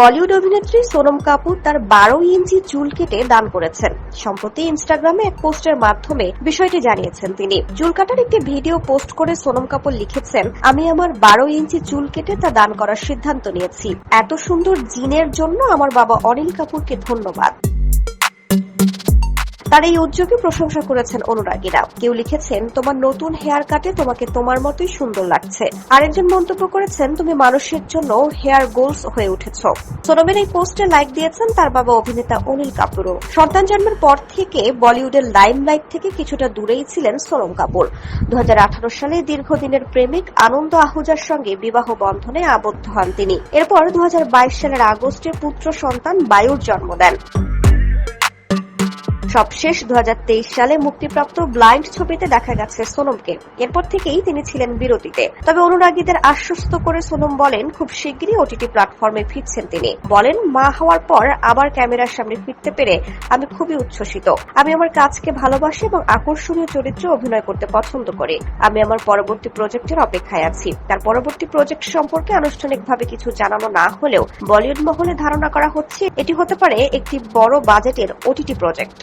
বলিউড অভিনেত্রী সোনম কাপুর তার বারো ইঞ্চি চুল কেটে দান করেছেন। সম্প্রতি ইনস্টাগ্রামে এক পোস্টের মাধ্যমে বিষয়টি জানিয়েছেন তিনি। চুল কাটার একটি ভিডিও পোস্ট করে সোনম কাপুর লিখেছেন, আমি আমার বারো ইঞ্চি চুল কেটে তা দান করার সিদ্ধান্ত নিয়েছি। এত সুন্দর জিনের জন্য আমার বাবা অনিল কাপুরকে ধন্যবাদ। তার এই উদ্যোগে প্রশংসা করেছেন অনুরাগীরা। কেউ লিখেছেন, তোমার নতুন হেয়ার কাটে তোমাকে তোমার মতোই সুন্দর লাগছে। আরেকজন মন্তব্য করেছেন, তুমি মানুষের জন্য হেয়ার গোলস হয়ে উঠেছ। সোনমের এই পোস্টে লাইক দিয়েছেন তার বাবা অভিনেতা অনিল কাপুরও। সন্তান জন্মের পর থেকে বলিউডের লাইমলাইট থেকে কিছুটা দূরেই ছিলেন সোনম কাপুর। দু হাজার আঠারো সালে দীর্ঘদিনের প্রেমিক আনন্দ আহুজার সঙ্গে বিবাহ বন্ধনে আবদ্ধ হন তিনি। এরপর দু হাজার বাইশ সালের আগস্টে পুত্র সন্তান বায়ুর জন্ম দেন। সবশেষ দু হাজার তেইশ সালে মুক্তিপ্রাপ্ত ব্লাইন্ড ছবিতে দেখা গেছে সোনমকে। এরপর থেকেই তিনি ছিলেন বিরতিতে। তবে অনুরাগীদের আশ্বস্ত করে সোনম বলেন, খুব শিগগিরই ওটিটি প্ল্যাটফর্মে ফিরছেন তিনি। বলেন, মা হওয়ার পর আবার ক্যামেরার সামনে ফিরতে পেরে আমি খুবই উচ্ছ্বসিত। আমি আমার কাজকে ভালোবাসি এবং আকর্ষণীয় চরিত্রে অভিনয় করতে পছন্দ করি। আমি আমার পরবর্তী প্রজেক্টের অপেক্ষায় আছি। তার পরবর্তী প্রজেক্ট সম্পর্কে আনুষ্ঠানিকভাবে কিছু জানানো না হলেও বলিউড মহলে ধারণা করা হচ্ছে এটি হতে পারে একটি বড় বাজেটের ওটিটি প্রজেক্ট।